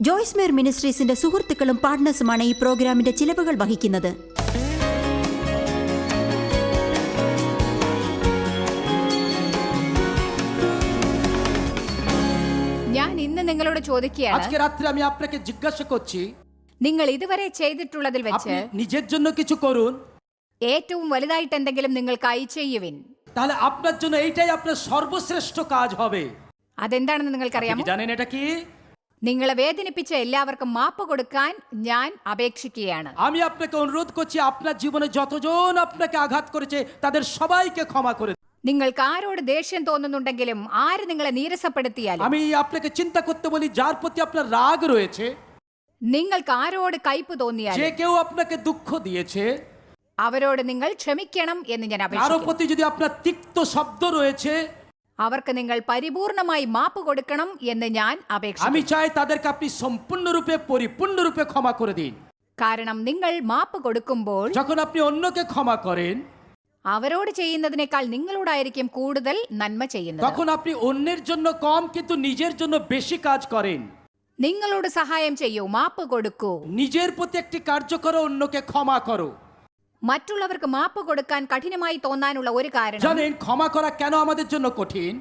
ജോയ്സ് മേർ മിനിസ്ട്രീസിന്റെ സുഹൃത്തുക്കളും പാർട്ട്നേഴ്സുമാണ് ഈ പ്രോഗ്രാമിന്റെ ചിലവുകൾ വഹിക്കുന്നത് ഞാൻ ഇന്ന് നിങ്ങളോട് ചോദിക്കുകയാണ് আজকে রাত্রে আমি আপনাকে জিজ্ঞাসা করছি നിങ്ങൾ ഇതുവരെ ചെയ്തിട്ടുള്ളതിൽ আপনি വെച്ച് নিজের জন্য কিছু করুন ഏറ്റവും വലുതായിട്ട് എന്തെങ്കിലും നിങ്ങൾക്കായി ചെയ്യുവിൻ তাহলে আপনার জন্য এইটাই আপনার সর্বশ্রেষ্ঠ কাজ হবে അതെന്താണെന്ന് আপনি നിങ്ങൾക്കറിയാമോ কি জানেন এটা কি നിങ്ങളെ വേദനിപ്പിച്ച എല്ലാവർക്കും മാപ്പ് കൊടുക്കാൻ ഞാൻ അപേക്ഷിക്കുകയാണ് আমি আপনাকে অনুরোধ করছি আপনার জীবনে যতজন আপনাকে আঘাত করেছে তাদের সবাইকে ক্ষমা করে দিন। നിങ്ങൾക്ക് ആരോട് ദേഷ്യം തോന്നുന്നുണ്ടെങ്കിലും ആര് നിങ്ങളെ നീരസപ്പെടുത്തിയാലും আমি আপনাকে চিন্তা করতে বলি যার প্রতি আপনার রাগ রয়েছে നിങ്ങൾക്ക് ആരോട് കയ്പ് যে തോന്നിയാലും কেউ আপনাকে দুঃখ দিয়েছে അവരോട് നിങ്ങൾ ക്ഷമിക്കണം എന്ന് ഞാൻ কারো അപേക്ഷിക്കുന്നു প্রতি যদি আপনার তিক্ত শব্দ রয়েছে അവർക്ക് നിങ്ങൾ പരിപൂർണമായി മാപ്പ് കൊടുക്കണം എന്ന് ഞാൻ അപേക്ഷിക്കുന്നു আমি চাই তাদেরকে আপনি সম্পূর্ণরূপে পরিপূর্ণরূপে ক্ষমা করে দিন കാരണം നിങ്ങൾ മാപ്പ് കൊടുക്കുമ്പോൾ যখন আপনি অন্যকে ক্ষমা করেন അവരോട് ചെയ്യുന്നതിനേക്കാൾ നിങ്ങളോടായിരിക്കും കൂടുതൽ നന്മ ചെയ്യുന്നത് তখন আপনি অন্যের জন্য কম কিন্তু নিজের জন্য বেশি কাজ করেন നിങ്ങളോട് സഹായം ചെയ്യൂ മാപ്പ് കൊടുക്കൂ নিজের প্রতি একটি কার্য করো অন্যকে ক্ষমা করো മറ്റുള്ളവർക്ക് മാപ്പ് കൊടുക്കാൻ കഠിനമായി തോന്നാനുള്ള ഒരു കാരണം জানেন ক্ষমা করা কেন আমাদের জন্য কঠিন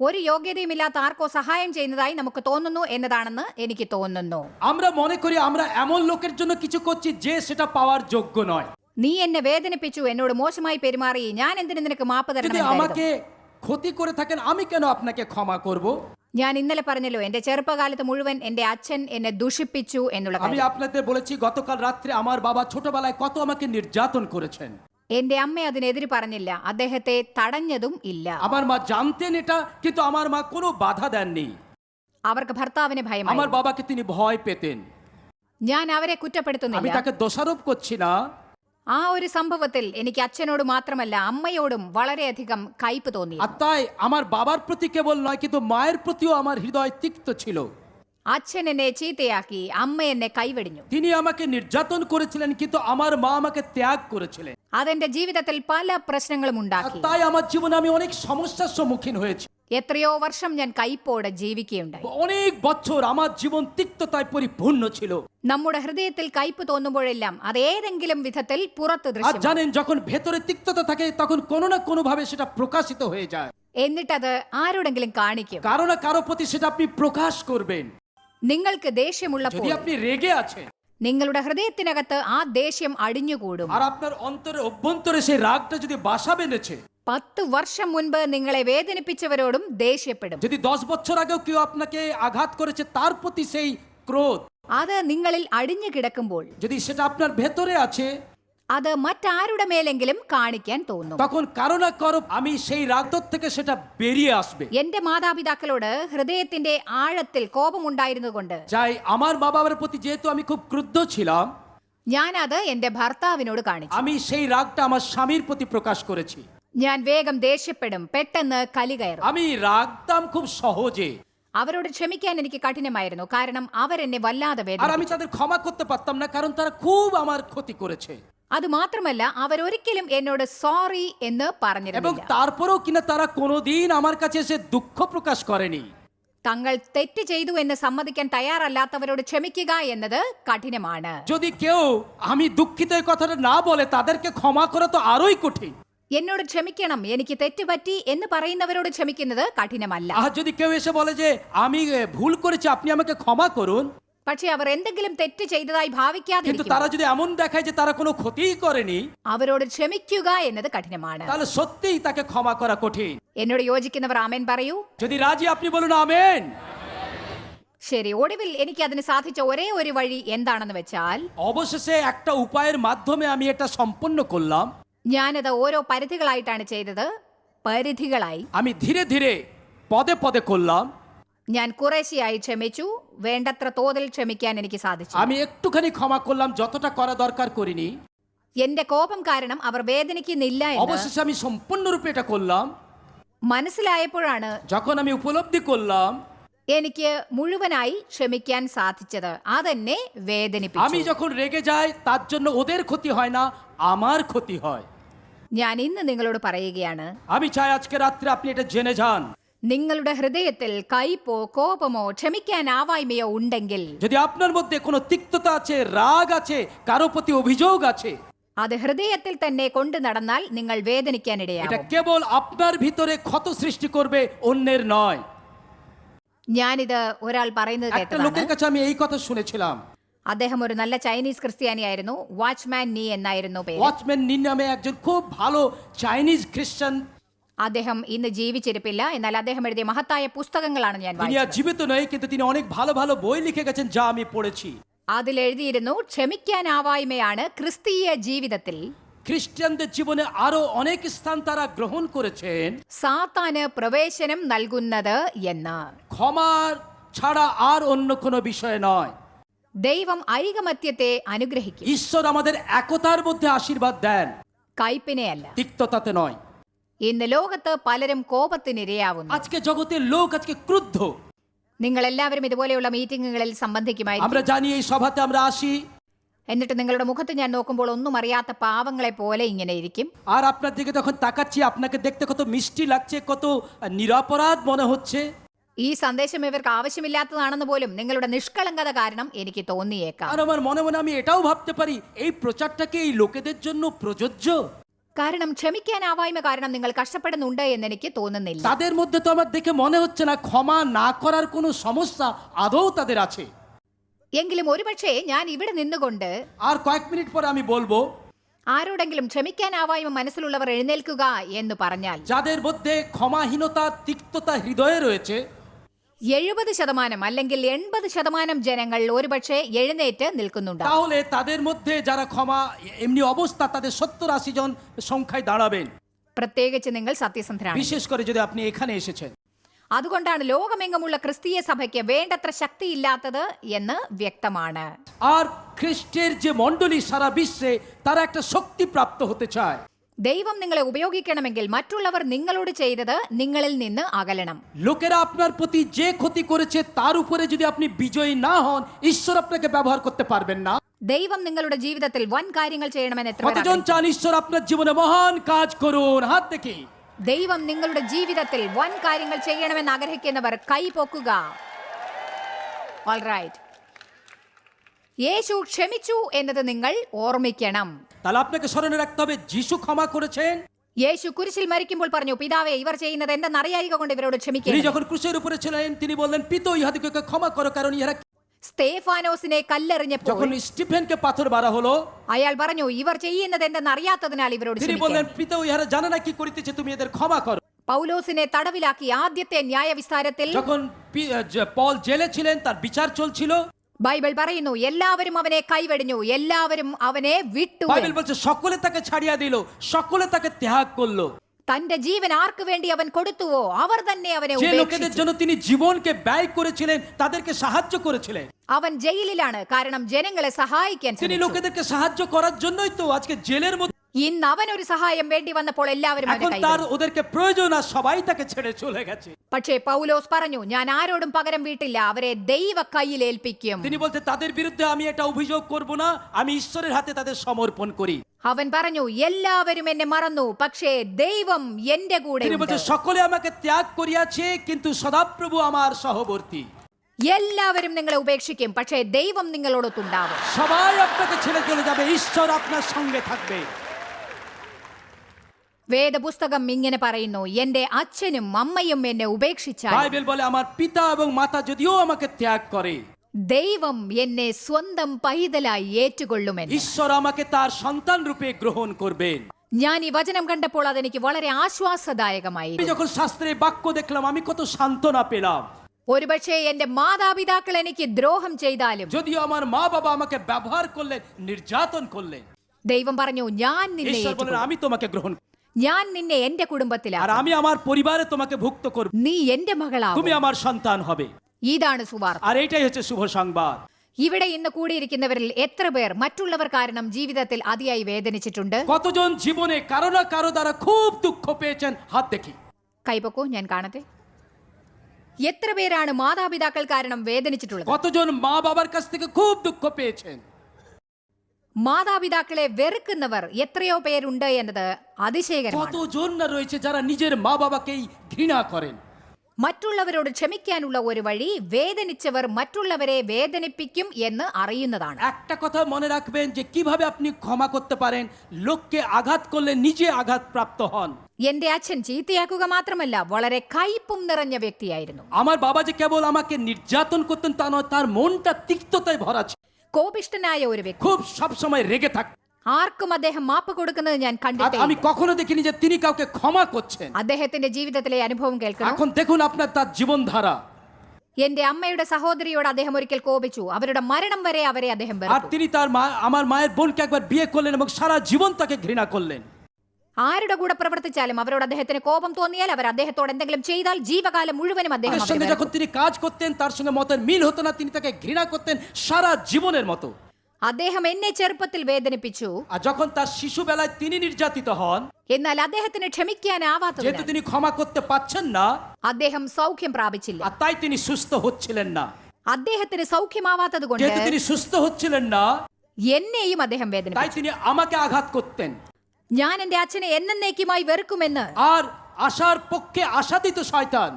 ഒരു യോഗ്യതയുമില്ലാത്ത ആർക്കോ സഹായം ചെയ്യുന്നതായി നമുക്ക് തോന്നുന്നു എന്നതാണെന്ന് എനിക്ക് തോന്നുന്നു আমরা মনে করি আমরা এমন লোকের জন্য কিছু করছি যে সেটা পাওয়ার যোগ্য নয় നീ എന്നെ വേദനിപ്പിച്ചു എന്നോട് മോശമായി പെരുമാറി ഞാൻ എന്തിനു നിനക്ക് മാപ്പ് যদি തരണം আমাকে ক্ষতি করে থাকেন আমি কেন আপনাকে ক্ষমা করব ഞാൻ ഇന്നലെ പറഞ്ഞല്ലോ എന്റെ ചെറുപ്പകാലത്ത് മുഴുവൻ എന്റെ അച്ഛൻ എന്നെ ദുഷിപ്പിച്ചു എന്നുള്ള আমি കാര്യം আপনাদের বলেছি গতকাল রাত্রে আমার বাবা ছোটবেলায় কত আমাকে নির্যাতন করেছেন എന്റെ അമ്മ അതിനെതിര് പറഞ്ഞില്ല അദ്ദേഹത്തെ തടഞ്ഞതും ഇല്ല আমার মা জানতেন এটা কিন্তু আমার মা কোনো বাধা দেননি അവർക്ക് ഭർത്താവിനെ আমার ഭയമായി বাবাকে তিনি ভয় পেতেন ഞാൻ അവരെ আমি കുറ്റപ്പെടുത്തുന്നില്ല তাকে দোষারোপ করছি না ആ ഒരു സംഭവത്തിൽ എനിക്ക് അച്ഛനോട് മാത്രമല്ല അമ്മയോടും വളരെയധികം കയ്പ് തോന്നി আর তাই আমার বাবার প্রতি কেবল নয় কিন্তু মায়ের প্রতিও আমার হৃদয় তিক্ত ছিল അച്ഛൻ എന്നെ ചീത്തയാക്കി അമ്മ എന്നെ കൈവെടിഞ്ഞു তিনি আমাকে নির্যাতন করেছিলেন কিন্তু আমার মা আমাকে ত্যাগ করেছিলেন അതെന്റെ ജീവിതത്തിൽ പല പ്രശ്നങ്ങളും আর ഉണ്ടാക്കി তাই আমার জীবনে আমি অনেক সমস্যার সম্মুখীন হয়েছি എത്രയോ വർഷം ഞാൻ കയ്പോടെ ജീവിക്കുകയുണ്ടായി অনেক বছর আমার জীবন তিক্ততায় পরিপূর্ণ ছিল നമ്മുടെ ഹൃദയത്തിൽ കയ്പ് തോന്നുമ്പോഴെല്ലാം അത് ഏതെങ്കിലും വിധത്തിൽ പുറത്ത് আর ദൃശ്യം জানেন যখন ভেতরে তিক্ততা থাকে তখন কোনো না কোনো ভাবে সেটা প্রকাশিত হয়ে যায় എന്നിട്ടത് ആരോടെങ്കിലും കാണിക്കും কারো না কারো প্রতি সেটা আপনি প্রকাশ করবেন നിങ്ങൾക്ക് ദേഷ്യമുള്ളപ്പോൾ যদি আপনি রেগে আছেন നിങ്ങളുടെ ഹൃദയത്തിനകത്ത് ആ ദേഷ്യം അടിഞ്ഞുകൂടും আর আপনার অন্তরে অভ্যন্তরে সেই রাগটা যদি বাসা বেঁধেছে പത്ത് വർഷം മുൻപ് നിങ്ങളെ വേദനിപ്പിച്ചവരോടും ദേഷ്യപ്പെടും যদি দশ বছর আগেও কেউ আপনাকে আঘাত করেছে তার প্রতি সেই ক্রোধ അത് നിങ്ങളിൽ അടിഞ്ഞു കിടക്കുമ്പോൾ যদি সেটা আপনার ভেতরে আছে അത് മറ്റാരുടെ മേലെങ്കിലും കാണിക്കാൻ തോന്നും তখন কারো না কারো আমি সেই রাগদর থেকে সেটা বেরিয়ে আসবে എന്റെ മാതാപിതാക്കളോട് ഹൃദയത്തിന്റെ ആഴത്തിൽ കോപമുണ്ടായിരുന്നുകൊണ്ട് যাই আমার মা বাবার প্রতি যেহেতু আমি খুব ক্রুদ্ধ ছিলাম ഞാനത് എന്റെ ഭർത്താവിനോട് കാണിച്ചു আমি সেই রাগটা আমার স্বামীর প্রতি প্রকাশ করেছি ഞാൻ വേഗം ദേഷ്യപ്പെടും പെട്ടെന്ന് കലി കയറും আমি রাগতাম খুব সহজে അവരോട് ക്ഷമിക്കാൻ എനിക്ക് കഠിനമായിരുന്നു കാരണം അവരെന്നെ വല്ലാതെ আর വേദന আমি তাদের ক্ষমা করতে পারতাম না কারণ তারা খুব আমার ক্ষতি করেছে അത് മാത്രമല്ല അവരൊരിക്കലും എന്നോട് സോറി എന്ന് এবং പറഞ്ഞിരുന്നില്ല তারপরেও কিনা তারা কোনোদিন আমার কাছে এসে দুঃখ প্রকাশ করেনি തങ്ങൾ തെറ്റ് ചെയ്തു എന്ന് സമ്മതിക്കാൻ തയ്യാറല്ലാത്തവരോട് ക്ഷമിക്കുക എന്നത് കഠിനമാണ് যদি কেউ আমি দুঃখিত এই কথাটা না বলে তাদেরকে ক্ষমা করা তো আরোই কঠিন എന്നോട് ക്ഷമിക്കണം എനിക്ക് തെറ്റ് പറ്റി എന്ന് പറയുന്നവരോട് ക്ഷമിക്കുന്നത് കഠിനമല്ല আর যদি কেউ এসে বলে যে আমি এ, ভুল করেছি আপনি আমাকে ক্ষমা করুন പക്ഷെ അവർ എന്തെങ്കിലും തെറ്റ് ചെയ്തതായി কিন্তু ഭാവിക്കാതിരിക്കും তারা যদি এমন দেখায় যে তারা কোনো ক্ষতিই করেনি അവരോട് ക്ഷമിക്കുക എന്നത് കഠിനമാണ് তাহলে সত্যিই তাকে ক্ষমা করা কঠিন എന്നോട് യോജിക്കുന്നവർ ആമേൻ പറയൂ যদি রাজি আপনি বলুন আমেন ശരി ഒടുവിൽ എനിക്ക് അതിന് സാധിച്ച ഒരേ ഒരു വഴി എന്താണെന്ന് വെച്ചാൽ অবশেষে একটা উপায়ের মাধ্যমে আমি এটা সম্পন্ন করলাম ഞാനത് ഓരോ പരിധികളായിട്ടാണ് ചെയ്തത് പരിധികളായി আমি ধীরে ধীরে পদে পদে করলাম ഞാൻ കുറേശ്ശെയായി ക്ഷമിച്ചു വേണ്ടത്ര തോതിൽ ക്ഷമിക്കാൻ എനിക്ക് സാധിച്ചു আমি একটুখানি ক্ষমা করলাম যতটা করা দরকার করিনি എന്റെ കോപം കാരണം അവർ വേദനിക്കുന്നില്ല എന്ന് অবশেষে আমি সম্পূর্ণরূপে এটা করলাম മനസ്സിലായപ്പോഴാണ് যখন আমি উপলব্ধি করলাম എനിക്ക് മുഴുവനായി ക്ഷമിക്കാൻ സാധിച്ചത് അതെന്നെ আমি വേദനിപ്പിച്ചു যখন রেগে যাই তার জন্য ওদের ক্ষতি হয় না আমার ক্ষতি হয় ഞാൻ ഇന്ന് നിങ്ങളോട് പറയുകയാണ് আমি চাই আজকে রাত্রে আপনি এটা জেনে যান നിങ്ങളുടെ ഹൃദയത്തിൽ കയ്പോ കോപമോ ക്ഷമിക്കാനാവായ്മയോ ഉണ്ടെങ്കിൽ যদি আপনার মধ্যে কোনো তিক্ততা আছে রাগ আছে কারো প্রতি অভিযোগ আছে അത് ഹൃദയത്തിൽ തന്നെ കൊണ്ടു നടന്നാൽ നിങ്ങൾ এটা വേദനിക്കാനിടയാകും কেবল আপনার ভিতরে ক্ষত সৃষ্টি করবে অন্যের নয় ഞാനിത് ഒരാൾ പറയുന്നത് একটা লোকের കേട്ടതാണ് কাছে আমি এই কথা শুনেছিলাম അദ്ദേഹം ഒരു നല്ല ചൈനീസ് ക്രിസ്ത്യാനിയായിരുന്നു വാച്ച്മാൻ നീ എന്നായിരുന്നു പേര് ওয়াচম্যান নিন নামে একজন খুব ভালো চাইনিজ খ্রিস্টান അദ്ദേഹം ഇന്ന് ജീവിച്ചിരിപ്പില്ല എന്നാൽ അദ്ദേഹം എഴുതിയ മഹത്തായ പുസ്തകങ്ങളാണ് ഞാൻ তিনি আর വായിച്ചത് জীবিত নয় কিন্তু তিনি অনেক ভালো ভালো বই লিখে গেছেন যা আমি পড়েছি അതിൽ എഴുതിയിരുന്നു ക്ഷമിക്കാനാവായ്മയാണ് ക്രിസ്തീയ ജീവിതത്തിൽ খ্রিস্টানদের জীবনে আরো অনেক স্থান তারা গ্রহণ করেছেন സാത്താന് പ്രവേശനം നൽകുന്നത് എന്ന് ক্ষমার ছাড়া আর অন্য কোনো বিষয় নয় ദൈവം ഐകമത്യത്തെ അനുഗ്രഹിക്കും ঈশ্বর আমাদের একতার মধ্যে আশীর্বাদ দেন കയ്പിനെ അല്ല তিক্ততাতে নয় ഇന്ന് ലോകത്ത് പലരും കോപത്തിനിരയാവുന്നു আজকে জগতের লোক আজকে ক্রুদ্ধ നിങ്ങൾ എല്ലാവരും ഇതുപോലെയുള്ള മീറ്റിംഗുകളിൽ സംബന്ധിക്കുമായിരിക്കും আমরা জানি এই সভাতে আমরা আসি എന്നിട്ട് നിങ്ങളുടെ മുഖത്ത് ഞാൻ നോക്കുമ്പോൾ ഒന്നും അറിയാത്ത പാവങ്ങളെ പോലെ ഇങ്ങനെ ഇരിക്കും আর আপনার দিকে যখন তাকাচ্ছি আপনাকে দেখতে কত মিষ্টি লাগছে কত নিরাপরাধ মনে হচ্ছে ഈ സന്ദേശം ഇവർക്ക് ആവശ്യമില്ലാത്തതാണെന്ന് പോലും നിങ്ങളുടെ നിഷ്കളങ്കത കാരണം എനിക്ക് തോന്നിയേക്കാം আর আমার মনে মনে আমি এটাও ভাবতে পারি এই প্রচারটাকে এই লোকেদের জন্য প্রযোজ্য കാരണം ക്ഷമിക്കാനാവായ്മ കാരണം നിങ്ങൾ കഷ്ടപ്പെടുന്നുണ്ട് എന്ന് എനിക്ക് തോന്നുന്നില്ല তাদের মধ্যে তো আমার দেখে মনে হচ্ছে না ক্ষমা না করার কোনো সমস্যা আদৌ তাদের আছে എങ്കിലും ഒരുപക്ഷെ ഞാൻ ഇവിടെ നിന്നുകൊണ്ട് আর কয়েক মিনিট পরে আমি বলবো ആരോടെങ്കിലും ക്ഷമിക്കാനാവായ്മ മനസ്സിലുള്ളവർ എഴുന്നേൽക്കുക എന്ന് പറഞ്ഞാൽ যাদের মধ্যে ক্ষমাহীনতা তিক্ততা হৃদয়ে রয়েছে എഴുപത് ശതമാനം അല്ലെങ്കിൽ എൺപത് ശതമാനം ജനങ്ങൾ ഒരുപക്ഷെ എഴുന്നേറ്റ് നിൽക്കുന്നുണ്ട് তাহলে তাদের মধ্যে যারা ক্ষমা এমনি অবস্থা তাদের সত্তর আশি জন সংখ্যায় দাঁড়াবেন പ്രത്യേകിച്ച് നിങ്ങൾ സത്യസന്ധരാണ് বিশেষ করে যদি আপনি এখানে এসেছেন അതുകൊണ്ടാണ് ലോകമെങ്ങുമുള്ള ക്രിസ്തീയ സഭയ്ക്ക് വേണ്ടത്ര ശക്തിയില്ലാത്തത് എന്ന് വ്യക്തമാണ് আর খ্রিস্টের যে মণ্ডলী সারা বিশ্বে তারা একটা শক্তি প্রাপ্ত হতে চায় ദൈവം നിങ്ങളെ ഉപയോഗിക്കണമെങ്കിൽ മറ്റുള്ളവർ നിങ്ങളോട് ചെയ്തത് നിങ്ങളിൽ നിന്ന് അകലണം লোকেরা আপনার প্রতি যে ক্ষতি করেছে তার উপরে যদি আপনি বিজয়ী না হন ঈশ্বর আপনাকে ব্যবহার করতে পারবেন না ദൈവം നിങ്ങളുടെ ജീവിതത്തിൽ വൻ കാര്യങ്ങൾ ചെയ്യണമെന്ന് എത്ര പേർ কতজন ആഗ്രഹിക്കുന്നു? চান ঈশ্বর আপনার জীবনে মহান কাজ করুন হাত দেখি ദൈവം നിങ്ങളുടെ ജീവിതത്തിൽ വൻ കാര്യങ്ങൾ ചെയ്യണമെന്ന് ആഗ്രഹിക്കുന്നവർ കൈ പൊക്കുക ഓൾറൈറ്റ് യേശു ക്ഷമിച്ചു എന്നത് നിങ്ങൾ ഓർമ്മിക്കണം তাহলে আপনাকে স্মরণে রাখতে হবে যিশু ক্ষমা করেছেন യേശു കുരിശിൽ മരിക്കുമ്പോൾ പറഞ്ഞു പിതാവേ ഇവർ ചെയ്യുന്നത് എന്തെന്നറിയായിക കൊണ്ട് ഇവരോട് তিনি ക്ഷമിക്കുക যখন ক্রুশের উপরে ছিলেন তিনি বললেন পিত ইহাদিকে ক্ষমা করো কারণ ইহারা സ്തേഫാനോസിനെ കല്ലെറിഞ്ഞപ്പോൾ যখন স্টিফেনকে পাথর মারা হলো അയാൾ പറഞ്ഞു ഇവർ ചെയ്യുന്നത് എന്തെന്നറിയാത്തതിനാൽ ഇവരോട് তিনি ക്ഷമിക്കുക বললেন পিতা ইহারা জানে না কি করিতেছে তুমি এদের ক্ষমা করো പൗലോസിനെ തടവിലാക്കി ആദ്യത്തെ ന്യായവിസ്താരത്തിൽ যখন পি- যে পল জেলে ছিলেন তার বিচার চলছিল ബൈബിൾ പറയുന്നു എല്ലാവരും അവനെ കൈവെടിഞ്ഞു എല്ലാവരും അവനെ വിട്ടു বাইবেল বলছে সকলে তাকে ছাড়িয়া দিল সকলে তাকে ত্যাগ করলো തന്റെ ജീവൻ ആർക്ക് വേണ്ടി അവൻ കൊടുത്തുവോ അവർ തന്നെ അവനെ যে লোকেদের ഉപേക്ഷിച്ചു জন্য তিনি জীবনকে ব্যয় করেছিলেন তাদেরকে সাহায্য করেছিলেন അവൻ ജയിലിലാണ് കാരണം ജനങ്ങളെ സഹായിക്കാൻ তিনি ശ്രമിച്ചു. লোকেদেরকে সাহায্য করার জন্যই তো আজকে জেলের মধ্যে ഇന്ന് അവൻ ഒരു സഹായം വേണ്ടി വന്നപ്പോൾ എല്ലാവരും അവനെ এখন তার കൈവിട്ടു ওদেরকে প্রয়োজন আর সবাই তাকে ছেড়ে চলে গেছে പക്ഷേ പൗലോസ് പറഞ്ഞു ഞാൻ ആരോടും പകരം വീട്ടില്ല അവരെ ദൈവ കയ്യിൽ ഏൽപ്പിക്കും তিনি বলতে তাদের বিরুদ্ধে আমি এটা অভিযোগ করব না আমি ঈশ্বরের হাতে তাদের সমর্পণ করি അവൻ പറഞ്ഞു എല്ലാവരും എന്നെ മറന്നു പക്ഷേ ദൈവം എന്റെ കൂടെ তিনি বলছে সকলে আমাকে ত্যাগ করিয়াছে কিন্তু সদাপ্রভু আমার সহবর্তী എല്ലാവരും നിങ്ങളെ ഉപേക്ഷിക്കും പക്ഷേ ദൈവം നിങ്ങളോടൊത്തുണ്ടാവും সবাই আপনাকে ছেড়ে চলে যাবে ঈশ্বর আপনার সঙ্গে থাকবে വേദപുസ്തകം ഇങ്ങനെ പറയുന്നു എന്റെ അച്ഛനും അമ്മയും എന്നെ ഉപേക്ഷിച്ചാൽ বাইবেল বলে আমার পিতা এবং মাতা যদিও আমাকে ত্যাগ করে ദൈവം എന്നെ സ്വന്തം പൈതലായി ഏറ്റുകൊള്ളുമെന്ന് ঈশ্বর আমাকে তার সন্তান রূপে গ্রহণ করবেন ഞാൻ ഈ വചനം കണ്ടപ്പോൾ അതെനിക്ക് വളരെ আমি ആശ്വാസദായകമായി যখন শাস্ত্রে বাক্য দেখলাম আমি কত সান্ত্বনা পেলাম ഒരുപക്ഷെ എന്റെ മാതാപിതാക്കൾ എനിക്ക് ദ്രോഹം ചെയ്താലും যদিও আমার মা বাবা আমাকে ব্যবহার করলেন নির্যাতন করলেন ദൈവം പറഞ്ഞു ഞാൻ നിന്നെ ঈশ্বর বলেন ഏറ്റുകൊള്ളും. আমি তোমাকে গ্রহণ করব। ഞാൻ നിന്നെ എന്റെ আর കുടുംബത്തിലാണ് আমি আমার পরিবারে তোমাকে ভুক্ত করব നീ എന്റെ മകളാവും তুমি আমার সন্তান হবে ഇതാണ് സുവാർത്ത আর এইটাই হচ্ছে শুভ সংবাদ ഇവിടെ ഇന്ന് കൂടിയിരിക്കുന്നവരിൽ എത്ര പേർ മറ്റുള്ളവർ കാരണം ജീവിതത്തിൽ അതിയായി വേദനിച്ചിട്ടുണ്ട് কতজন জীবনে কারো না কারো দ্বারা খুব দুঃখ পেয়েছেন হাত দেখি കൈപ്പൊക്കോ ഞാൻ കാണട്ടെ എത്ര പേരാണ് മാതാപിതാക്കൾ കാരണം വേദനിച്ചിട്ടുള്ളത് কতজন মা বাবার কাছ থেকে খুব দুঃখ পেয়েছেন മാതാപിതാക്കളെ വെറുക്കുന്നവർ എത്രയോ പേരുണ്ട് എന്നത് അതിശയകരമാണ് কতজন না রয়েছে যারা নিজের মা বাবাকেই ঘৃণা করেন മറ്റുള്ളവരോട് ക്ഷമിക്കാനുള്ള ഒരു വഴി വേദനിച്ചവർ മറ്റുള്ളവരെ വേദനിപ്പിക്കും എന്ന് അറിയുന്നതാണ് একটা কথা মনে রাখবেন যে কিভাবে আপনি ক্ষমা করতে পারেন লোককে আঘাত করলে নিজে আঘাত প্রাপ্ত হন എന്റെ അച്ഛൻ ചീത്തയാക്കുക മാത്രമല്ല വളരെ കയ്പും നിറഞ്ഞ വ്യക്തിയായിരുന്നു আমার বাবা যে কেবল আমাকে নির্যাতন করতেন তা নয় তার মনটা তিক্ততায় ভরা ছিল കോപിഷ്ടനായ ഒരു വ്യക്തി খুব সবসময় রেগে থাকতেন ആർക്കും അദ്ദേഹം മാപ്പ് കൊടുക്കുന്നത് ഞാൻ আর കണ്ടിട്ടില്ല আমি কখনো দেখিনি যে তিনি কাউকে ক্ষমা করছেন അദ്ദേഹത്തിന്റെ ജീവിതത്തിലെ അനുഭവം കേൾക്കണം এখন দেখুন আপনার তার জীবনধারা എന്റെ അമ്മയുടെ സഹോദരിയോട് അദ്ദേഹം ഒരിക്കൽ കോപിച്ചു അവരുടെ മരണം വരെ അവരെ അദ്ദേഹം വെറുത്തു. আর তিনি তার মা আমার মায়ের বোনকে একবার বিয়ে করলেন এবং সারা জীবন তাকে ঘৃণা করলেন ആരുടെ കൂടെ പ്രവർത്തിച്ചാലും അവരോട് അദ്ദേഹത്തിന് കോപം തോന്നിയാൽ അവർ അദ്ദേഹത്തോട് എന്തെങ്കിലും ചെയ്താൽ ജീവകാലം മുഴുവനും അദ്ദേഹം তাদের അവരെ সঙ্গে যখন വെറുത്തു. তিনি কাজ করতেন তার সঙ্গে মতের মিল হতো না তিনি তাকে ঘৃণা করতেন সারা জীবনের মতো അദ്ദേഹം എന്നെ ചെറുപ്പത്തിൽ വേദനിപ്പിച്ചു আর যখন তার শিশুবেলায় তিনি নির্যাতিত হন എന്നാൽ അദ്ദേഹത്തിന് ക്ഷമിക്കാനാവാത്തത് যেহেতু তিনি ক্ষমা করতে পাচ্ছেন না അദ്ദേഹം സൗഖ്യം പ്രാപിച്ചില്ല আর তাই তিনি সুস্থ হচ্ছিলেন না അദ്ദേഹത്തിന് സൗഖ്യമാവാത്തത് കൊണ്ട് যেহেতু তিনি সুস্থ হচ্ছিলেন না എന്നെയും അദ്ദേഹം তাই വേദനിപ്പിച്ചു তিনি আমাকে আঘাত করতেন ഞാൻ എന്റെ അച്ഛനെ എന്നേക്കുമായി വെറുക്കുമെന്ന് আর আশার পক্ষে আশা দিত শয়তান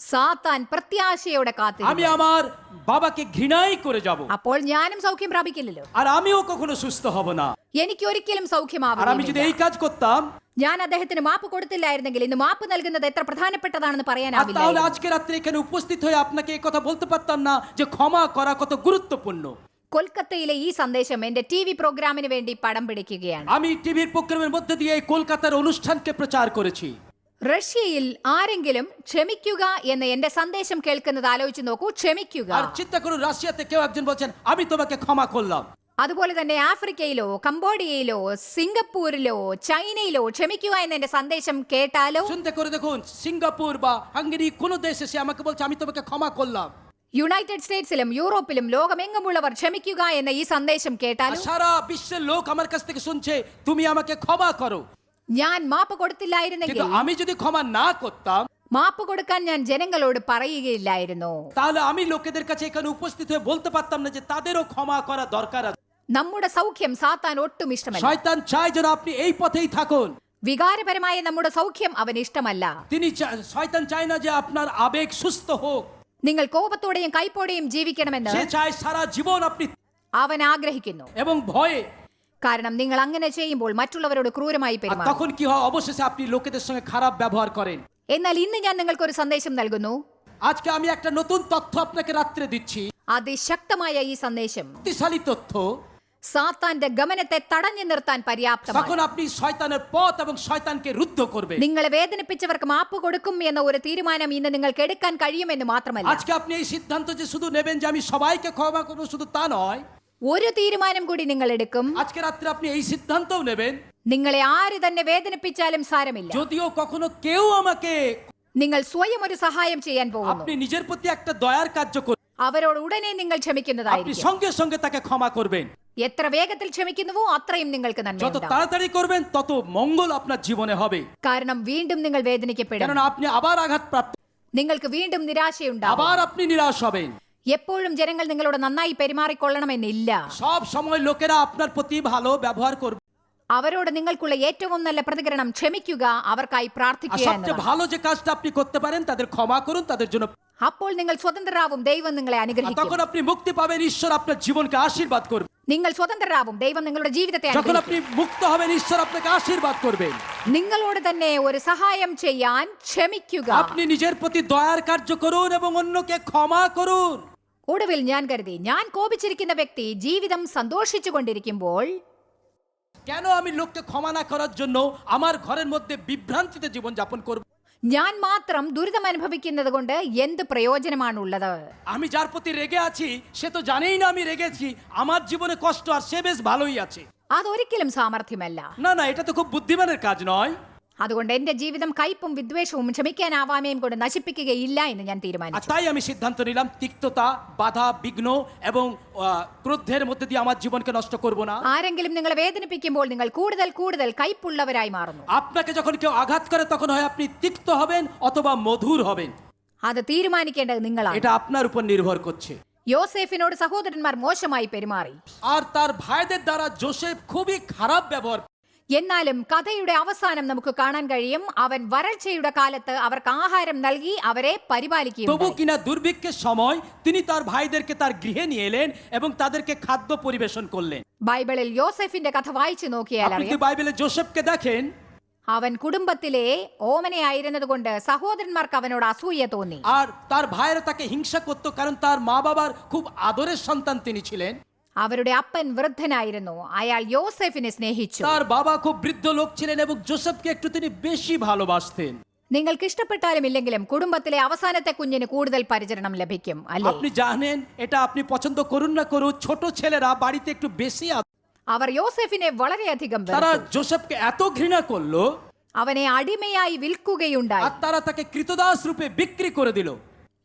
സാത്താൻ പ്രത്യാശയോടെ আমি കാത്തിരുന്നു আমার বাবাকে ঘৃণাই করে যাব അപ്പോൾ ഞാനും സൗഖ്യം പ്രാപിക്കില്ലല്ലോ আর আমিও কখনো সুস্থ হব না എനിക്ക് ഒരിക്കലും আর আমি যদি സൗഖ്യമാവില്ല এই কাজ করতাম ഞാൻ അദ്ദേഹത്തിന് മാപ്പ് കൊടുത്തില്ലായിരുന്നെങ്കിൽ ഇന്ന് മാപ്പ് നൽകുന്നത് എത്ര പ്രധാനപ്പെട്ടതാണെന്ന് আর তাহলে പറയാനാവില്ല আজকে রাত্রে এখানে উপস্থিত হয়ে আপনাকে এই কথা বলতে পারতাম না যে ক্ষমা করা কত গুরুত্বপূর্ণ കൊൽക്കത്തയിലെ ഈ സന്ദേശം എന്റെ ടി വി പ്രോഗ്രാമിന് വേണ്ടി പടം പിടിക്കുകയാണ് আমি টিভির প্রোগ্রামের মধ্যে দিয়ে এই কলকাতার অনুষ্ঠানকে প্রচার করেছি റഷ്യയിൽ ആരെങ്കിലും ക്ഷമിക്കുക എന്ന എന്റെ സന്ദേശം കേൾക്കുന്നത് ആലോചിച്ച് നോക്കൂ ക്ഷമിക്കുക আর চিন্তা করুন রাশিয়াতে কেউ একজন বলছেন আমি তোমাকে ক্ষমা করলাম അതുപോലെ തന്നെ ആഫ്രിക്കയിലോ കംബോഡിയയിലോ സിംഗപ്പൂരിലോ ചൈനയിലോ ക്ഷമിക്കുക എന്ന എന്റെ സന്ദേശം കേട്ടാലോ চিন্তা করে দেখুন সিঙ্গাপুর বা হাঙ্গেরি কোনো দেশ এসে আমাকে বলছে আমি তোমাকে ক্ষমা করলাম യുണൈറ്റഡ് സ്റ്റേറ്റ്സിലും യൂറോപ്പിലും ലോകമെങ്ങുമുള്ളവർ ക്ഷമിക്കുക എന്ന ഈ സന്ദേശം আর കേട്ടാലോ সারা বিশ্বের লোক আমার কাছ থেকে শুনছে তুমি আমাকে ক্ষমা করো ഞാൻ മാപ്പ് കൊടുത്തില്ലായിരുന്നെങ്കിൽ কিন্তু আমি যদি ক্ষমা না করতাম മാപ്പ് കൊടുക്കാൻ ഞാൻ ജനങ്ങളോട് പറയുകയില്ലായിരുന്നു তাহলে আমি লোকেদের কাছে এখানে উপস্থিত হয়ে বলতে পারতাম না যে তাদেরও ক্ষমা করা দরকার আছে നമ്മുടെ സൗഖ്യം സാത്താൻ ഒട്ടും ഇഷ്ടമല്ല শয়তান চায় যেন আপনি এই পথেই থাকুন വികാരപരമായ നമ്മുടെ സൗഖ്യം അവന് ഇഷ്ടമല്ല তিনি চা- শয়তান চায় না যে আপনার আবেগ সুস্থ হোক നിങ്ങൾ കോപത്തോടെയും കൈപ്പോടെയും ജീവിക്കണമെന്ന് সে চায় সারা জীবন আপনি അവൻ ആഗ്രഹിക്കുന്നു এবং ভয়ে കാരണം നിങ്ങൾ അങ്ങനെ ചെയ്യുമ്പോൾ മറ്റുള്ളവരോട് ക്രൂരമായി আর പെരുമാറും তখন কি হয় অবশেষে আপনি লোকেদের সঙ্গে খারাপ ব্যবহার করেন എന്നാൽ ഇന്ന് ഞാൻ നിങ്ങൾക്ക് ഒരു സന്ദേശം നൽകുന്നു আজকে আমি একটা নতুন তথ্য আপনাকে রাত্রে দিচ্ছি അതിശക്തമായ ഈ സന്ദേശം শক্তিশালী তথ্য സാത്താന്റെ ഗമനത്തെ തടഞ്ഞു നിർത്താൻ പര്യാപ്തമാണ് তখন আপনি শয়তানের পথ এবং শয়তানকে রুদ্ধ করবে നിങ്ങളെ വേദനിപ്പിച്ചവർക്ക് മാപ്പ് കൊടുക്കും എന്ന ഒരു തീരുമാനം ഇന്ന് നിങ്ങൾക്ക് എടുക്കാൻ കഴിയുമെന്ന് മാത്രമല്ല আজকে আপনি এই সিদ্ধান্ত যে শুধু নেবেন যে আমি সবাইকে ক্ষমা করবো শুধু তা নয় ഒരു തീരുമാനം കൂടി നിങ്ങൾ എടുക്കും আজকে রাত্রে আপনি এই সিদ্ধান্তও নেবেন നിങ്ങളെ ആര് തന്നെ വേദനിപ്പിച്ചാലും സാരമില്ല যদিও কখনো কেউ আমাকে നിങ്ങൾ സ്വയം ഒരു സഹായം ചെയ്യാൻ പോകുന്നു আপনি নিজের প্রতি একটা দয়ার কার্য করবেন അവരോട് ഉടനെ നിങ്ങൾ আপনি ക്ഷമിക്കുന്നതായിരിക്കും সঙ্গে সঙ্গে তাকে ক্ষমা করবেন എത്ര വേഗത്തിൽ ക്ഷമിക്കുന്നുവോ അത്രയും നിങ്ങൾക്ക് যত നന്മയുണ്ടാവും তাড়াতাড়ি করবেন তত মঙ্গল আপনার জীবনে হবে കാരണം വീണ്ടും നിങ്ങൾ വേദനിക്കപ്പെടും কেননা আপনি আবার আঘাতপ্রাপ্ত നിങ്ങൾക്ക് വീണ്ടും നിരാശയുണ്ടാവും আবার আপনি নিরাশ হবেন എപ്പോഴും ജനങ്ങൾ നിങ്ങളോട് നന്നായി പെരുമാറിക്കൊള്ളണമെന്നില്ല সব সময় লোকেরা আপনার প্রতি ভালো ব্যবহার করবে അവരോട് നിങ്ങൾക്കുള്ള ഏറ്റവും നല്ല പ്രതികരണം ക്ഷമിക്കുക അവർക്കായി আর പ്രാർത്ഥിക്കുക সবচেয়ে എന്നതാണ്. ভালো যে কাজটা আপনি করতে পারেন তাদের ক্ষমা করুন তাদের জন্য അപ്പോൾ നിങ്ങൾ സ്വതന്ത്രരാവും ദൈവം നിങ്ങളെ আর അനുഗ്രഹിക്കും তখন আপনি মুক্তি পাবেন ঈশ্বর আপনার জীবনকে আশীর্বাদ করবে നിങ്ങൾ സ്വതന്ത്രരാവും ദൈവം നിങ്ങളുടെ ജീവിതത്തെ যখন അനുഗ്രഹിക്കും আপনি মুক্ত হবেন ঈশ্বর আপনাকে আশীর্বাদ করবেন നിങ്ങളോട് തന്നെ ഒരു സഹായം ചെയ്യാൻ ക്ഷമിക്കുക আপনি নিজের প্রতি দয়ার কার্য করুন এবং অন্যকে ক্ষমা করুন ഒടുവിൽ ഞാൻ കരുതി ഞാൻ കോപിച്ചിരിക്കുന്ന വ്യക്തി ജീവിതം സന്തോഷിച്ചു കൊണ്ടിരിക്കുമ്പോൾ কেন আমি লোককে ক্ষমা না করার জন্য আমার ঘরের মধ্যে বিভ্রান্তিতে জীবন যাপন করব ഞാൻ മാത്രം ദുരിതം അനുഭവിക്കുന്നത് കൊണ്ട് എന്ത് പ്രയോജനമാണുള്ളത് আমি যার প্রতি রেগে আছি সে তো জানেই না আমি রেগেছি আমার জীবনে কষ্ট আর সে বেশ ভালোই আছে അതൊരിക്കലും സാമർഥ്യമല്ല না না এটা তো খুব বুদ্ধিমানের কাজ নয় അതുകൊണ്ട് എന്റെ ജീവിതം കയ്പും വിദ്വേഷവും ക്ഷമിക്കാനാവാമയും കൊണ്ട് നശിപ്പിക്കുകയില്ല എന്ന് ഞാൻ আর തീരുമാനിച്ചു তাই আমি সিদ্ধান্ত নিলাম তিক্ততা বাধা বিঘ্ন এবং আহ, ক্রোধের মধ্যে দিয়ে আমার জীবনকে নষ্ট করব না ആരെങ്കിലും നിങ്ങളെ വേദനിപ്പിക്കുമ്പോൾ നിങ്ങൾ കൂടുതൽ കൂടുതൽ കയ്പുള്ളവരായി മാറുന്നു আপনাকে যখন কেউ আঘাত করে তখন হয় আপনি তিক্ত হবেন অথবা মধুর হবেন അത് തീരുമാനിക്കേണ്ടത് നിങ്ങളാണ് এটা আপনার উপর নির্ভর করছে യോസേഫിനോട് സഹോദരന്മാർ മോശമായി പെരുമാറി আর তার ভাইদের দ্বারা জোসেফ খুবই খারাপ ব্যবহার എന്നാലും കഥയുടെ അവസാനം നമുക്ക് കാണാൻ കഴിയും അവൻ വരൾച്ചയുടെ കാലത്ത് അവർക്ക് ആഹാരം നൽകി അവരെ তবু പരിപാലിക്കുകയും কিনা দুর্ভিক্ষের সময় তিনি তার ভাইদেরকে তার গৃহে নিয়ে এলেন এবং তাদেরকে খাদ্য পরিবেশন করলেন ബൈബിളിൽ യോസെഫിന്റെ കഥ വായിച്ചു നോക്കിയാൽ আপনি അറിയാം যদি বাইবেলে জোসেফকে দেখেন അവൻ കുടുംബത്തിലെ ഓമനയായിരുന്നതുകൊണ്ട് സഹോദരന്മാർക്ക് അവനോട് അസൂയ തോന്നി আর তার ভাইয়েরা তাকে হিংসা করত কারণ তার মা বাবার খুব আদরের সন্তান তিনি ছিলেন അവരുടെ അപ്പൻ വൃദ്ധനായിരുന്നു അയാൾ യോസെഫിനെ സ്നേഹിച്ചു তার বাবা খুব বৃদ্ধ লোক ছিলেন এবং জোসেফকে একটু তিনি বেশি ভালোবাসতেন നിങ്ങൾക്ക് ഇഷ്ടപ്പെട്ടാലും ഇല്ലെങ്കിലും കുടുംബത്തിലെ അവസാനത്തെ കുഞ്ഞിന് കൂടുതൽ പരിചരണം ലഭിക്കും അല്ലേ আপনি জানেন এটা আপনি পছন্দ করুন না করুন ছোট ছেলেরা বাড়িতে একটু বেশি আ- അവർ യോസെഫിനെ വളരെയധികം তারা വെറുത്തു. জোসেফকে এত ঘৃণা করলো അവനെ അടിമയായി വിൽക്കുകയുണ്ടായി আর তারা তাকে কৃতদাস রূপে বিক্রি করে দিল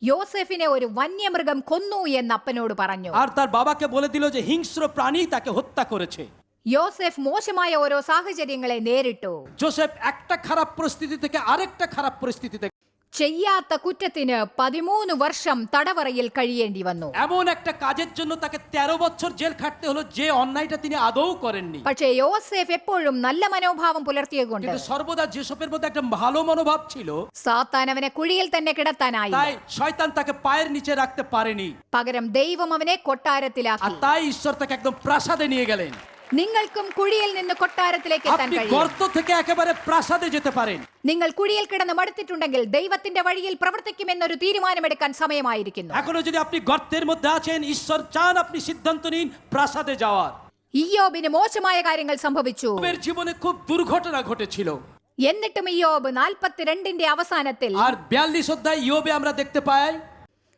യോസെഫിനെ ഒരു വന്യമൃഗം കൊന്നു എന്ന് അപ്പനോട് പറഞ്ഞു আর তার বাবাকে বলে দিল যে হিংস্র প্রাণী তাকে হত্যা করেছে യോസെഫ് മോശമായ ഓരോ സാഹചര്യങ്ങളെ നേരിട്ടു জোসেফ একটা খারাপ পরিস্থিতি থেকে আরেকটা খারাপ পরিস্থিতিতে ചെയ്യാത്ത കുറ്റത്തിന് പതിമൂന്ന് വർഷം തടവറയിൽ കഴിയേണ്ടി വന്നു এমন একটা কাজের জন্য তাকে তেরো বছর জেল খাটতে হলো যে অন্যায়টা তিনি আদৌ করেননি പക്ഷേ യോസെഫ് എപ്പോഴും നല്ല മനോഭാവം പുലർത്തിയതുകൊണ്ട് কিন্তু সর্বদা জোসেফের মধ্যে একটা ভালো মনোভাব ছিল സാത്താൻ അവനെ കുഴിയിൽ തന്നെ കിടത്താനായി তাই শয়তান তাকে পায়ের নিচে রাখতে পারেনি പകരം ദൈവം അവനെ আর കൊട്ടാരത്തിലാക്കി তাই ঈশ্বর তাকে একদম প্রাসাদে নিয়ে গেলেন നിങ്ങൾക്കും കുഴിയിൽ നിന്ന് കൊട്ടാരത്തിലേക്ക് എത്താൻ আপনি കഴിയും গর্ত থেকে একেবারে প্রাসাদে যেতে পারেন നിങ്ങൾ കുഴിയിൽ കിടന്ന് മടുത്തിട്ടുണ്ടെങ്കിൽ ദൈവത്തിന്റെ വഴിയിൽ പ്രവർത്തിക്കുമെന്നൊരു തീരുമാനമെടുക്കാൻ സമയമായിരിക്കുന്നു এখনো যদি আপনি গর্তের মধ্যে আছেন ঈশ্বর চান আপনি সিদ্ধান্ত নিন প্রাসাদে যাওয়ার ഇയ്യോബിന് മോശമായ കാര്യങ്ങൾ സംഭവിച്ചു ইয়োবের জীবনে খুব দুর্ঘটনা ঘটেছিল എന്നിട്ടും ഇയ്യോബ് നാൽപ്പത്തിരണ്ടിന്റെ അവസാനത്തിൽ আর বিয়াল্লিশ অধ্যায় ইয়োবে আমরা দেখতে পাই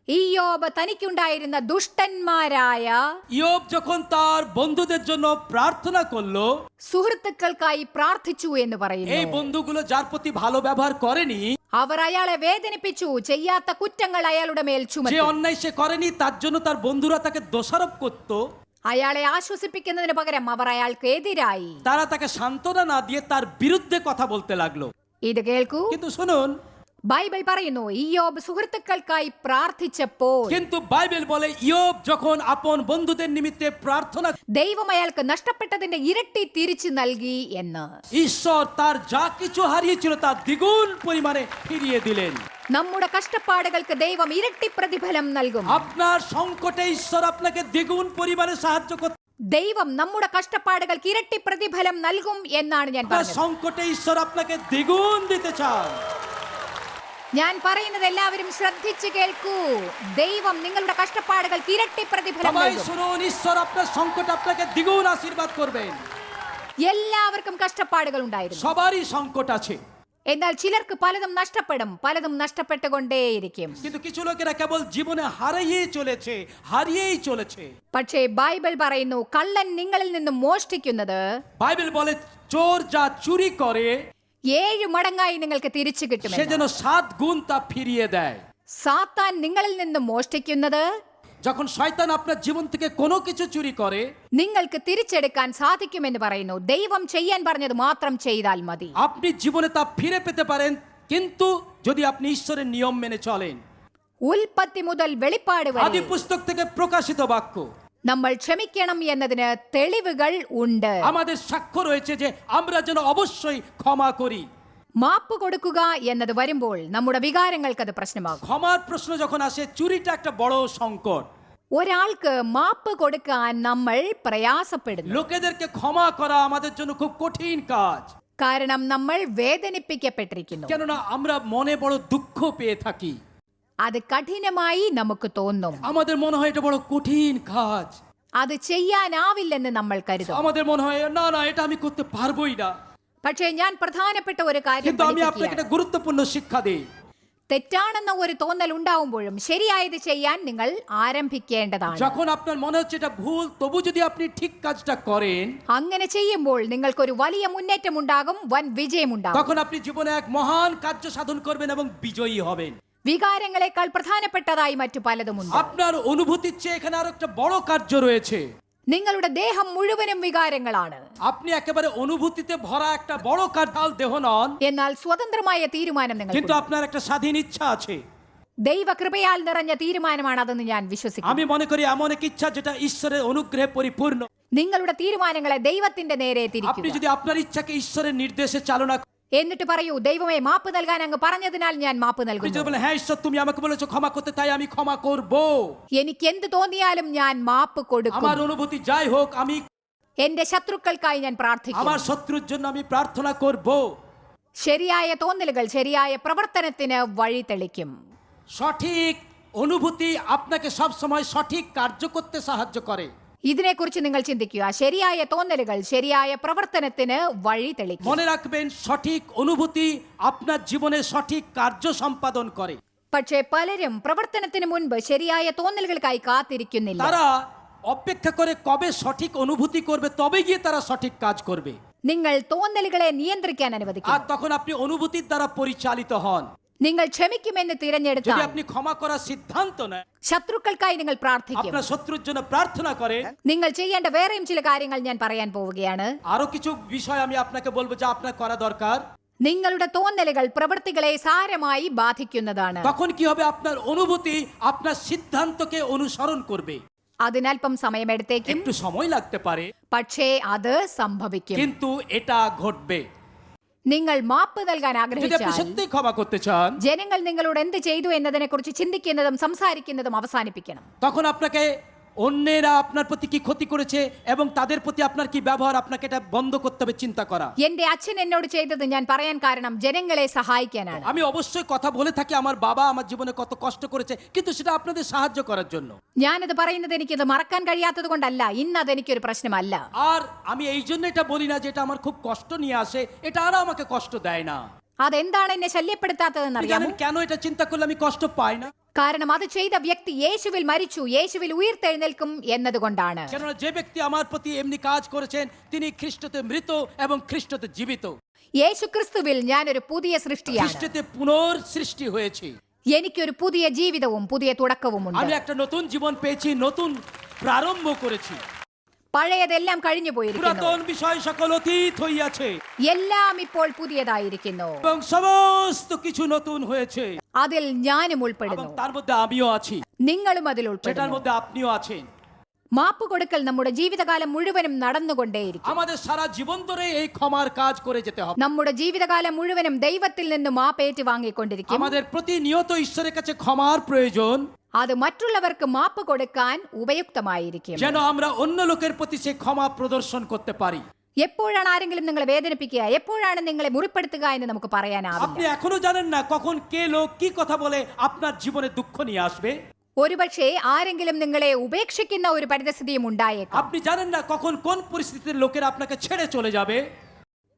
ഇയ്യോബ് തനിക്കുണ്ടായിരുന്ന ദുഷ്ടന്മാരായ ইয়োব যখন তার বন্ধুদের জন্য প্রার্থনা করলো സുഹൃത്തുക്കൾക്കായി പ്രാർത്ഥിച്ചു എന്ന് এই പറയുന്നു বন্ধুগুলো যার প্রতি ভালো ব্যবহার করেনি അവർ അയാളെ വേദനിപ്പിച്ചു ചെയ്യാത്ത കുറ്റങ്ങൾ അയാളുടെ മേൽ যে ചുമത്തി অন্যায় সে করেনি তার জন্য তার বন্ধুরা তাকে দোষারোপ করত അയാളെ ആശ്വസിപ്പിക്കുന്നതിന് പകരം അവർ അയാൾക്ക് എതിരായി তারা তাকে সান্ত্বনা না দিয়ে তার বিরুদ্ধে কথা বলতে লাগলো ഇത് കേൾക്കൂ কিন্তু শুনুন ബൈബിൾ പറയുന്നു ഇയ്യോബ് സുഹൃത്തുക്കൾക്കായി പ്രാർത്ഥിച്ചപ്പോൾ কিন্তু বাইবেল বলে ইয়োব যখন আপন বন্ধুদের নিমিত্তে প্রার্থনা ദൈവം അയാൾക്ക് നഷ്ടപ്പെട്ടതിന്റെ ഇരട്ടി തിരിച്ചു നൽകി എന്ന് ঈশ্বর তার যা কিছু হারিয়েছিল তার দ্বিগুণ পরিমাণে ফিরিয়ে দিলেন നമ്മുടെ കഷ്ടപ്പാടുകൾക്ക് ദൈവം ഇരട്ടി പ്രതിഫലം നൽകും আপনার সংকটে ঈশ্বর আপনাকে দ্বিগুণ পরিমাণে সাহায্য করতে ദൈവം നമ്മുടെ കഷ്ടപ്പാടുകൾക്ക് ഇരട്ടി പ്രതിഫലം നൽകും എന്നാണ് ഞാൻ আপনার പറഞ്ഞത് সংকটে ঈশ্বর আপনাকে দ্বিগুণ দিতে চান ഞാൻ പറയുന്നത് എല്ലാവരും ശ്രദ്ധിച്ചു കേൾക്കൂ ദൈവം നിങ്ങളുടെ കഷ്ടപ്പാടുകൾക്ക് ഇരട്ടി പ്രതിഫലം সবাই നൽകും শুনুন ঈশ্বর আপনার সংকট আপনাকে দ্বিগুণ আশীর্বাদ করবেন എല്ലാവർക്കും കഷ്ടപ്പാടുകൾ ഉണ്ടായിരുന്നു সবারই সংকট আছে എന്നാൽ ചിലർക്ക് പലതും നഷ്ടപ്പെടും പലതും നഷ്ടപ്പെട്ടുകൊണ്ടേയിരിക്കും কিন্তু কিছু লোকেরা কেবল জীবনে হারিয়েই চলেছে হারিয়েই চলেছে പക്ഷേ ബൈബിൾ പറയുന്നു കള്ളൻ നിങ്ങളിൽ നിന്നും മോഷ്ടിക്കുന്നത് বাইবেল বলে চোর যা চুরি করে ഏഴ് മടങ്ങായി നിങ്ങൾക്ക് തിരിച്ചു সে കിട്ടും যেন সাত গুণ তা ফিরিয়ে দেয় സാത്താൻ നിങ്ങളിൽ നിന്നും മോഷ്ടിക്കുന്നത് যখন শয়তান আপনার জীবন থেকে কোনো কিছু চুরি করে നിങ്ങൾക്ക് തിരിച്ചെടുക്കാൻ സാധിക്കുമെന്ന് പറയുന്നു ദൈവം ചെയ്യാൻ പറഞ്ഞത് മാത്രം ചെയ്താൽ മതി আপনি জীবনে তা ফিরে পেতে পারেন কিন্তু যদি আপনি ঈশ্বরের নিয়ম মেনে চলেন ഉൽപ്പത്തി മുതൽ വെളിപ്പാട് আদি വരെ পুস্তক থেকে প্রকাশিত বাক্য നമ്മൾ ക്ഷമിക്കണം എന്നതിന് തെളിവുകൾ ഉണ്ട് আমাদের সাক্ষ্য রয়েছে যে আমরা যেন অবশ্যই ক্ষমা করি മാപ്പ് കൊടുക്കുക എന്നത് വരുമ്പോൾ നമ്മുടെ വികാരങ്ങൾക്ക് അത് പ്രശ്നമാകും ক্ষমার প্রশ্ন যখন আসে চুরিটা একটা বড় সংকট ഒരാൾക്ക് മാപ്പ് കൊടുക്കാൻ നമ്മൾ പ്രയാസപ്പെടുന്നു লোকেদেরকে ক্ষমা করা আমাদের জন্য খুব কঠিন কাজ കാരണം നമ്മൾ വേദനിപ്പിക്കപ്പെട്ടിരിക്കുന്നു কেননা আমরা মনে বড় দুঃখ পেয়ে থাকি അത് കഠിനമായി നമുക്ക് തോന്നും আমাদের মনে হয় এটা বড় কঠিন কাজ അത് ചെയ്യാനാവില്ലെന്ന് നമ്മൾ കരുതും আমাদের মনে হয় না না এটা আমি করতে পারবোই না പക്ഷേ ഞാൻ പ്രധാനപ്പെട്ട ഒരു കാര്യം কিন্তু আমি আপনাকে പഠിപ്പിക്കുകയാണ്. একটা গুরুত্বপূর্ণ শিক্ষা দিই തെറ്റാണെന്ന ഒരു തോന്നൽ ഉണ്ടാവുമ്പോഴും ശരിയായത് ചെയ്യാൻ നിങ്ങൾ ആരംഭിക്കേണ്ടതാണ് যখন আপনার মনে হচ্ছে এটা ভুল তবু যদি আপনি ঠিক কাজটা করেন അങ്ങനെ ചെയ്യുമ്പോൾ നിങ്ങൾക്കൊരു വലിയ മുന്നേറ്റം ഉണ്ടാകും വൻ വിജയമുണ്ടാകും তখন আপনি জীবনে এক মহান কার্য সাধন করবেন এবং বিজয়ী হবেন വികാരങ്ങളെക്കാൾ പ്രധാനപ്പെട്ടതായി മറ്റു പലതുമുണ്ട് আপনার অনুভূতির চেয়ে এখানে আরো একটা বড় কার্য রয়েছে നിങ്ങളുടെ ദേഹം മുഴുവനും വികാരങ്ങളാണ് আপনি একেবারে অনুভূতিতে ভরা একটা বড় কার্যাল দেহ নন എന്നാൽ സ്വതന്ത്രമായ തീരുമാനം কিন্তু നിങ്ങൾ আপনার একটা স্বাধীন ইচ্ছা আছে ദൈവകൃപയാൽ നിറഞ്ഞ തീരുമാനമാണ് അതെന്ന് ഞാൻ വിശ്വസിക്കുന്നു আমি মনে করি এমন এক ইচ্ছা যেটা ঈশ্বরের অনুগ্রহে পরিপূর্ণ നിങ്ങളുടെ തീരുമാനങ്ങളെ ദൈവത്തിന്റെ നേരെ আপনি തിരിക്കുക যদি আপনার ইচ্ছাকে ঈশ্বরের নির্দেশে চালনা করেন, എന്നിട്ട് പറയൂ ദൈവമേ മാപ്പ് നൽകാൻ അങ്ങ് പറഞ്ഞതിനാൽ ഞാൻ മാപ്പ് আপনি যদি നൽകുന്നു বলেন হ্যাঁ ঈশ্বর তুমি আমাকে বলেছো ক্ষমা করতে তাই আমি ক্ষমা করব എനിക്ക് എന്ത് തോന്നിയാലും ഞാൻ മാപ്പ് കൊടുക്കും আমার অনুভূতি যাই হোক আমি എന്റെ ശത്രുക്കൾക്കായി ഞാൻ പ്രാർത്ഥിക്കും আমার শত্রুর জন্য আমি প্রার্থনা করব ശരിയായ തോന്നലുകൾ ശരിയായ പ്രവർത്തനത്തിന് വഴി തെളിക്കും সঠিক অনুভূতি আপনাকে সব সময় সঠিক কার্য করতে সাহায্য করে ഇതിനെ കുറിച്ച് നിങ്ങൾ ചിന്തിക്കുക ശരിയായ തോന്നലുകൾ ശരിയായ പ്രവർത്തനത്തിന് വഴി തെളിക്കും মনে রাখবেন সঠিক অনুভূতি പക്ഷേ പലരും പ്രവർത്തനത്തിന് മുൻപ് ശരിയായ തോന്നലുകൾക്കായി കാത്തിരിക്കുന്നില്ല অপেক্ষা করে কবে সঠিক অনুভূতি করবে তবে গিয়ে তারা সঠিক কাজ করবে നിങ്ങൾ തോന്നലുകളെ നിയന്ത്രിക്കാൻ അനുവദിക്കുക আর তখন আপনি অনুভূতির দ্বারা পরিচালিত হন നിങ്ങൾ ക്ഷമിക്കുമെന്ന് যদি തിരഞ്ഞെടുത്താൽ আপনি ক্ষমা করার সিদ্ধান্ত নেন ശത്രുക്കൾക്കായി നിങ്ങൾ പ്രാർത്ഥിക്കും আপনার শত্রুর জন্য প্রার্থনা করেন നിങ്ങൾ ചെയ്യേണ്ട വേറെയും ചില കാര്യങ്ങൾ ഞാൻ പറയാൻ പോവുകയാണ് আরো কিছু বিষয় আমি আপনাকে বলবো যা আপনার করা দরকার നിങ്ങളുടെ തോന്നലുകൾ പ്രവൃത്തികളെ സാരമായി ബാധിക്കുന്നതാണ് তখন কি হবে আপনার অনুভূতি আপনার সিদ্ধান্তকে অনুসরণ করবে അതിനൽപ്പം സമയമെടുത്തേക്കും একটু সময় লাগতে পারে പക്ഷേ അത് സംഭവിക്കും কিন্তু এটা ঘটবে നിങ്ങൾ മാപ്പ് നൽകാൻ যদি আপনি ആഗ്രഹിച്ചാൽ সত্যিই ক্ষমা করতে চান ജനങ്ങൾ നിങ്ങളോട് എന്ത് ചെയ്തു എന്നതിനെ കുറിച്ച് ചിന്തിക്കുന്നതും സംസാരിക്കുന്നതും അവസാനിപ്പിക്കണം তখন আপনাকে অন্যেরা আপনার প্রতি কি ক্ষতি করেছে এবং তাদের প্রতি আপনার কি ব্যবহার আপনাকে এটা বন্ধ করতে হবে চিন্তা করা എന്റെ അച്ഛൻ എന്നോട് ചെയ്തത് ഞാൻ പറയാൻ കാരണം ജനങ്ങളെ സഹായിക്കാനാണ് আমি অবশ্যই কথা বলে থাকি আমার বাবা আমার জীবনে কত কষ্ট করেছে কিন্তু সেটা আপনাদের সাহায্য করার জন্য ഞാനത് പറയുന്നത് എനിക്കത് മറക്കാൻ കഴിയാത്തത് കൊണ്ടല്ല ഇന്ന് അതെനിക്കൊരു പ്രശ്നമല്ല আর আমি এই জন্য এটা বলি না যে এটা আমার খুব কষ্ট নিয়ে আসে এটা আর আমাকে কষ্ট দেয় না അതെന്താണ് എന്നെ ശല്യപ്പെടുത്താത്തതെന്ന് আপনি അറിയാമോ জানেন কেন এটা চিন্তা করলে আমি কষ্ট পাই না കാരണം അത് ചെയ്ത വ്യക്തി യേശുവിൽ മരിച്ചു യേശുവിൽ ഉയർത്തെഴുന്നേൽക്കും എന്നതുകൊണ്ടാണ് কেননা যে ব্যক্তি আমার প্রতি এমনি কাজ করেছেন তিনি খ্রিস্টতে মৃত এবং খ্রিস্টতে জীবিত യേശു ക്രിസ്തുവിൽ ഞാനൊരു പുതിയ സൃഷ്ടിയാണ് খ্রিস্টতে পুনর সৃষ্টি হয়েছে എനിക്കൊരു പുതിയ ജീവിതവും പുതിയ തുടക്കവും আমি ഉണ്ട് একটা নতুন জীবন পেয়েছি নতুন প্রারম্ভ করেছি പഴയതെല്ലാം കഴിഞ്ഞു പോയിരിക്കുന്നു পুরাতন বিষয় সকল অতীত হইয়াছে എല്ലാം ഇപ്പോൾ പുതിയതായിരിക്കുന്നു এবং সমস্ত কিছু নতুন হয়েছে അതിൽ ഞാനും এবং ഉൾപ്പെടുന്നു তার মধ্যে আমিও আছি നിങ്ങളും അതിൽ সেটার ഉൾപ്പെടുന്നു মধ্যে আপনিও আছেন മാപ്പ് കൊടുക്കൽ നമ്മുടെ ജീവിതകാലം മുഴുവനും നടന്നുകൊണ്ടേയിരിക്കും আমাদের সারা জীবন ধরে এই ক্ষমার কাজ করে যেতে হবে നമ്മുടെ ജീവിതകാലം മുഴുവനും ദൈവത്തിൽ നിന്ന് മാപ്പേറ്റ് വാങ്ങിക്കൊണ്ടിരിക്കും আমাদের প্রতিনিয়ত ঈশ্বরের কাছে ক্ষমার প্রয়োজন അത് മറ്റുള്ളവർക്ക് മാപ്പ് കൊടുക്കാൻ ഉപയുക്തമായിരിക്കും যেন আমরা অন্য লোকের প্রতি সে ক্ষমা প্রদর্শন করতে পারি എപ്പോഴാണ് ആരെങ്കിലും നിങ്ങളെ വേദനിപ്പിക്കുക എപ്പോഴാണ് നിങ്ങളെ മുറിപ്പെടുത്തുക എന്ന് നമുക്ക് പറയാനാവില്ല আপনি এখনো জানেন না কখন কে লোক কি কথা বলে আপনার জীবনে দুঃখ নিয়ে আসবে ഒരുപക്ഷെ ആരെങ്കിലും നിങ്ങളെ ഉപേക്ഷിക്കുന്ന ഒരു പരിതസ്ഥിതിയും ഉണ്ടായേക്കാം আপনি জানেন না কখন কোন পরিস্থিতির লোকেরা আপনাকে ছেড়ে চলে যাবে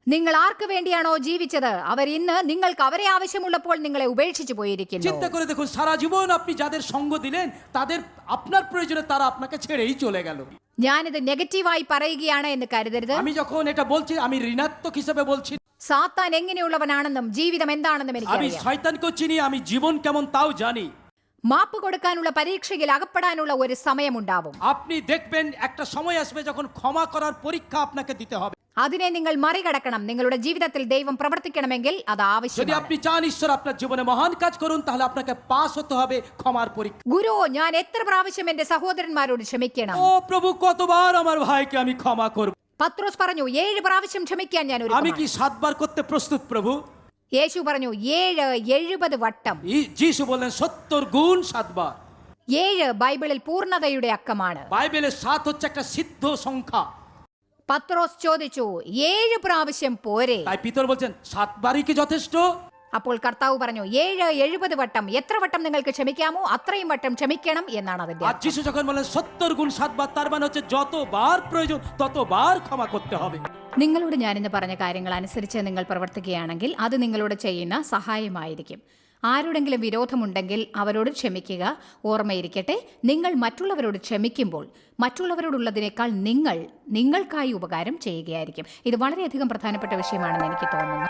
നിങ്ങൾ ആർക്ക് വേണ്ടിയാണോ ജീവിച്ചത് അവർ ഇന്ന് നിങ്ങൾക്ക് അവരെ ആവശ്യമുള്ളപ്പോൾ നിങ്ങളെ ഉപേക്ഷിച്ചു പോയിരിക്കുന്നു চিন্তা করে দেখুন সারা জীবন আপনি যাদের সঙ্গ দিলেন তাদের আপনার প্রয়োজনে তারা আপনাকে ছেড়েই চলে গেল ഞാനിത് നെഗറ്റീവായി പറയുകയാണ് എന്ന് കരുതരുത് আমি যখন এটা বলছি আমি ঋণাত্মক হিসেবে বলছি না। സാത്താൻ എങ്ങനെയുള്ളവനാണെന്നും ജീവിതം എന്താണെന്നും আমি എനിക്കറിയാം শয়তানকেও চিনি আমি জীবন কেমন তাও জানি മാപ്പ് കൊടുക്കാനുള്ള പരീക്ഷയിൽ അകപ്പെടാനുള്ള ഒരു സമയമുണ്ടാവും আপনি দেখবেন একটা সময় আসবে যখন ক্ষমা করার পরীক্ষা আপনাকে দিতে হবে അതിനെ നിങ്ങൾ മറികടക്കണം നിങ്ങളുടെ ജീവിതത്തിൽ ദൈവം പ്രവർത്തിക്കണമെങ്കിൽ അത് যদি ആവശ്യമാണ് আপনি চান ঈশ্বর আপনার জীবনে মহান কাজ করুন তাহলে আপনাকে পাস হতে হবে ক্ষমার পরীক্ষা ഗുരു ഞാൻ എത്ര പ്രാവശ്യം എന്റെ സഹോദരന്മാരോട് ക്ഷമിക്കണം ও প্রভু কতবার আমার ভাইকে আমি ক্ষমা করব പത്രോസ് പറഞ്ഞു ഏഴ് പ്രാവശ്യം ക്ഷമിക്കാൻ ഞാൻ ഒരു আমি কি সাতবার করতে প্রস্তুত প্রভু യേശു പറഞ്ഞു ഏഴ് എഴുപത് വട്ടം ই- যিশু বললেন সত্তর গুণ সাতবার ഏഴ് ബൈബിളിൽ പൂർണ്ണതയുടെ അക്കമാണ് বাইবেলের সাত হচ্ছে একটা সিদ্ধ সংখ্যা പത്രോസ് ചോദിച്ചു ഏഴ് പ്രാവശ്യം പോരെ তাই পিতর বলছেন সাতবারই কি যথেষ্ট അപ്പോൾ കർത്താവ് പറഞ്ഞു ഏഴ് എഴുപത് വട്ടം എത്ര വട്ടം നിങ്ങൾക്ക് ക്ഷമിക്കാമോ അത്രയും വട്ടം ക്ഷമിക്കണം എന്നാണ് അതിന്റെ আর അർത്ഥം. যিশু যখন বলেন সত্তর গুণ সাতবার তার মানে হচ্ছে যতবার প্রয়োজন ততবার ক্ষমা করতে হবে നിങ്ങളോട് ഞാനിന്ന് പറഞ്ഞ കാര്യങ്ങൾ അനുസരിച്ച് നിങ്ങൾ പ്രവർത്തിക്കുകയാണെങ്കിൽ അത് നിങ്ങളോട് ചെയ്യുന്ന സഹായമായിരിക്കും ആരോടെങ്കിലും വിരോധമുണ്ടെങ്കിൽ അവരോട് ക്ഷമിക്കുക ഓർമ്മയിരിക്കട്ടെ നിങ്ങൾ മറ്റുള്ളവരോട് ക്ഷമിക്കുമ്പോൾ മറ്റുള്ളവരോടുള്ളതിനേക്കാൾ നിങ്ങൾ നിങ്ങൾക്കായി ഉപകാരം ചെയ്യുകയായിരിക്കും ഇത് വളരെയധികം പ്രധാനപ്പെട്ട വിഷയമാണെന്ന് എനിക്ക് തോന്നുന്നു